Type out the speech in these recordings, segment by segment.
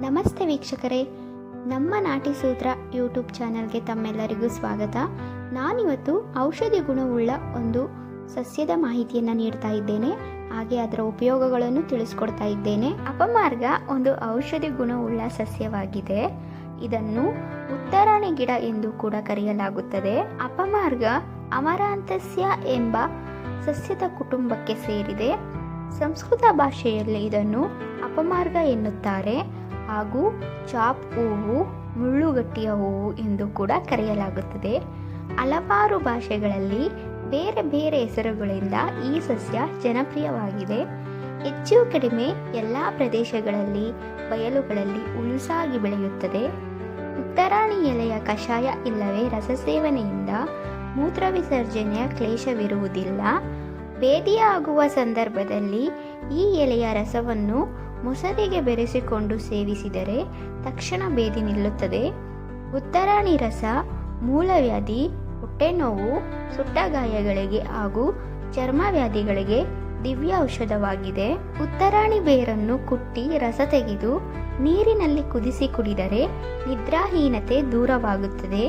ನಮಸ್ತೆ ವೀಕ್ಷಕರೇ. ನಮ್ಮ ನಾಟಿ ಸೂತ್ರ ಯೂಟ್ಯೂಬ್ ಚಾನಲ್ಗೆ ತಮ್ಮೆಲ್ಲರಿಗೂ ಸ್ವಾಗತ. ನಾನಿವತ್ತು ಔಷಧಿ ಗುಣವುಳ್ಳ ಒಂದು ಸಸ್ಯದ ಮಾಹಿತಿಯನ್ನು ನೀಡ್ತಾ ಇದ್ದೇನೆ. ಹಾಗೆ ಅದರ ಉಪಯೋಗಗಳನ್ನು ತಿಳಿಸ್ಕೊಡ್ತಾ ಇದ್ದೇನೆ. ಅಪಮಾರ್ಗ ಒಂದು ಔಷಧಿ ಗುಣವುಳ್ಳ ಸಸ್ಯವಾಗಿದೆ. ಇದನ್ನು ಉತ್ತರಾಣಿ ಗಿಡ ಎಂದು ಕೂಡ ಕರೆಯಲಾಗುತ್ತದೆ. ಅಪಮಾರ್ಗ ಅಮರಾಂತಸ್ಯ ಎಂಬ ಸಸ್ಯದ ಕುಟುಂಬಕ್ಕೆ ಸೇರಿದೆ. ಸಂಸ್ಕೃತ ಭಾಷೆಯಲ್ಲಿ ಇದನ್ನು ಅಪಮಾರ್ಗ ಎನ್ನುತ್ತಾರೆ. ಹಾಗೂ ಚಾಪ್ ಹೂವು ಮುಳ್ಳುಗಟ್ಟಿಯ ಹೂವು ಎಂದು ಕೂಡ ಕರೆಯಲಾಗುತ್ತದೆ. ಹಲವಾರು ಭಾಷೆಗಳಲ್ಲಿ ಬೇರೆ ಬೇರೆ ಹೆಸರುಗಳಿಂದ ಈ ಸಸ್ಯ ಜನಪ್ರಿಯವಾಗಿದೆ. ಹೆಚ್ಚು ಕಡಿಮೆ ಎಲ್ಲ ಪ್ರದೇಶಗಳಲ್ಲಿ, ಬಯಲುಗಳಲ್ಲಿ ಉಳುಸಾಗಿ ಬೆಳೆಯುತ್ತದೆ. ಉತ್ತರಾಣಿ ಎಲೆಯ ಕಷಾಯ ಇಲ್ಲವೇ ರಸಸೇವನೆಯಿಂದ ಮೂತ್ರ ವಿಸರ್ಜನೆಯ ಕ್ಲೇಶವಿರುವುದಿಲ್ಲ. ಭೇದಿಯಾಗುವ ಸಂದರ್ಭದಲ್ಲಿ ಈ ಎಲೆಯ ರಸವನ್ನು ಮೊಸರಿಗೆ ಬೆರೆಸಿಕೊಂಡು ಸೇವಿಸಿದರೆ ತಕ್ಷಣ ಬೇದಿ ನಿಲ್ಲುತ್ತದೆ. ಉತ್ತರಾಣಿ ರಸ ಮೂಲವ್ಯಾಧಿ ಹೊಟ್ಟೆನೋವು ಸುಟ್ಟ ಗಾಯಗಳಿಗೆ ಹಾಗೂ ಚರ್ಮ ವ್ಯಾಧಿಗಳಿಗೆ ದಿವ್ಯ ಔಷಧವಾಗಿದೆ ಉತ್ತರಾಣಿ ಬೇರನ್ನು ಕುಟ್ಟಿ ರಸ ತೆಗೆದು ನೀರಿನಲ್ಲಿ ಕುದಿಸಿ ಕುಡಿದರೆ ನಿದ್ರಾಹೀನತೆ ದೂರವಾಗುತ್ತದೆ.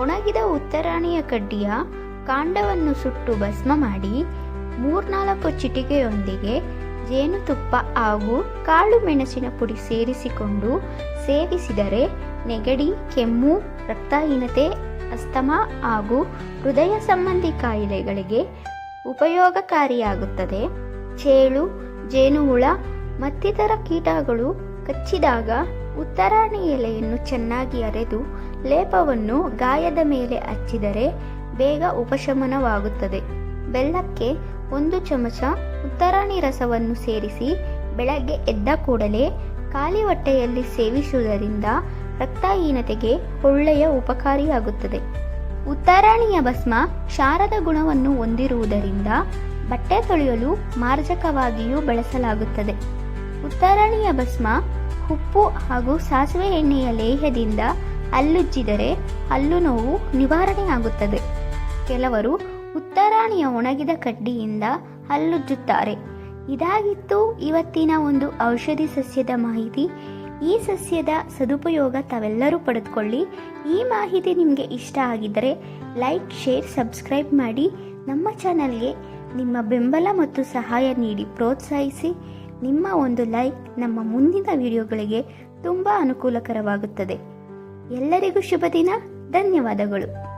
ಒಣಗಿದ ಉತ್ತರಾಣಿಯ ಕಡ್ಡಿಯ ಕಾಂಡವನ್ನು ಸುಟ್ಟು ಭಸ್ಮ ಮಾಡಿ ಮೂರ್ನಾಲ್ಕು ಚಿಟಿಕೆಯೊಂದಿಗೆ ಜೇನುತುಪ್ಪ ಹಾಗೂ ಕಾಳು ಮೆಣಸಿನ ಪುಡಿ ಸೇರಿಸಿಕೊಂಡು ಸೇವಿಸಿದರೆ ನೆಗಡಿ, ಕೆಮ್ಮು, ರಕ್ತಹೀನತೆ, ಅಸ್ತಮಾ ಹಾಗೂ ಹೃದಯ ಸಂಬಂಧಿ ಕಾಯಿಲೆಗಳಿಗೆ ಉಪಯೋಗಕಾರಿಯಾಗುತ್ತದೆ. ಚೇಳು, ಜೇನುಹುಳ, ಮತ್ತಿತರ ಕೀಟಗಳು ಕಚ್ಚಿದಾಗ ಉತ್ತರಾಣಿ ಎಲೆಯನ್ನು ಚೆನ್ನಾಗಿ ಅರೆದು ಲೇಪವನ್ನು ಗಾಯದ ಮೇಲೆ ಹಚ್ಚಿದರೆ ಬೇಗ ಉಪಶಮನವಾಗುತ್ತದೆ. ಬೆಲ್ಲಕ್ಕೆ ಒಂದು ಚಮಚ ಉತ್ತರಾಣಿ ರಸವನ್ನು ಸೇರಿಸಿ ಬೆಳಗ್ಗೆ ಎದ್ದ ಕೂಡಲೇ ಖಾಲಿ ಹೊಟ್ಟೆಯಲ್ಲಿ ಸೇವಿಸುವುದರಿಂದ ರಕ್ತಹೀನತೆಗೆ ಒಳ್ಳೆಯ ಉಪಕಾರಿಯಾಗುತ್ತದೆ. ಉತ್ತರಾಣಿಯ ಭಸ್ಮ ಕ್ಷಾರದ ಗುಣವನ್ನು ಹೊಂದಿರುವುದರಿಂದ ಬಟ್ಟೆ ತೊಳೆಯಲು ಮಾರ್ಜಕವಾಗಿಯೂ ಬಳಸಲಾಗುತ್ತದೆ. ಉತ್ತರಾಣಿಯ ಭಸ್ಮ ಉಪ್ಪು ಹಾಗೂ ಸಾಸಿವೆ ಎಣ್ಣೆಯ ಲೇಹದಿಂದ ಹಲ್ಲುಜ್ಜಿದರೆ ಹಲ್ಲು ನೋವು ನಿವಾರಣೆಯಾಗುತ್ತದೆ. ಕೆಲವರು ಉತ್ತರಾಣಿಯ ಒಣಗಿದ ಕಡ್ಡಿಯಿಂದ ಹಲ್ಲುಜ್ಜುತ್ತಾರೆ. ಇದಾಗಿತ್ತು ಇವತ್ತಿನ ಒಂದು ಔಷಧಿ ಸಸ್ಯದ ಮಾಹಿತಿ. ಈ ಸಸ್ಯದ ಸದುಪಯೋಗ ತಾವೆಲ್ಲರೂ ಪಡೆದುಕೊಳ್ಳಿ. ಈ ಮಾಹಿತಿ ನಿಮಗೆ ಇಷ್ಟ ಆಗಿದ್ದರೆ ಲೈಕ್, ಶೇರ್, ಸಬ್ಸ್ಕ್ರೈಬ್ ಮಾಡಿ. ನಮ್ಮ ಚಾನಲ್ಗೆ ನಿಮ್ಮ ಬೆಂಬಲ ಮತ್ತು ಸಹಾಯ ನೀಡಿ ಪ್ರೋತ್ಸಾಹಿಸಿ. ನಿಮ್ಮ ಒಂದು ಲೈಕ್ ನಮ್ಮ ಮುಂದಿನ ವಿಡಿಯೋಗಳಿಗೆ ತುಂಬ ಅನುಕೂಲಕರವಾಗುತ್ತದೆ. ಎಲ್ಲರಿಗೂ ಶುಭ ದಿನ ಧನ್ಯವಾದಗಳು.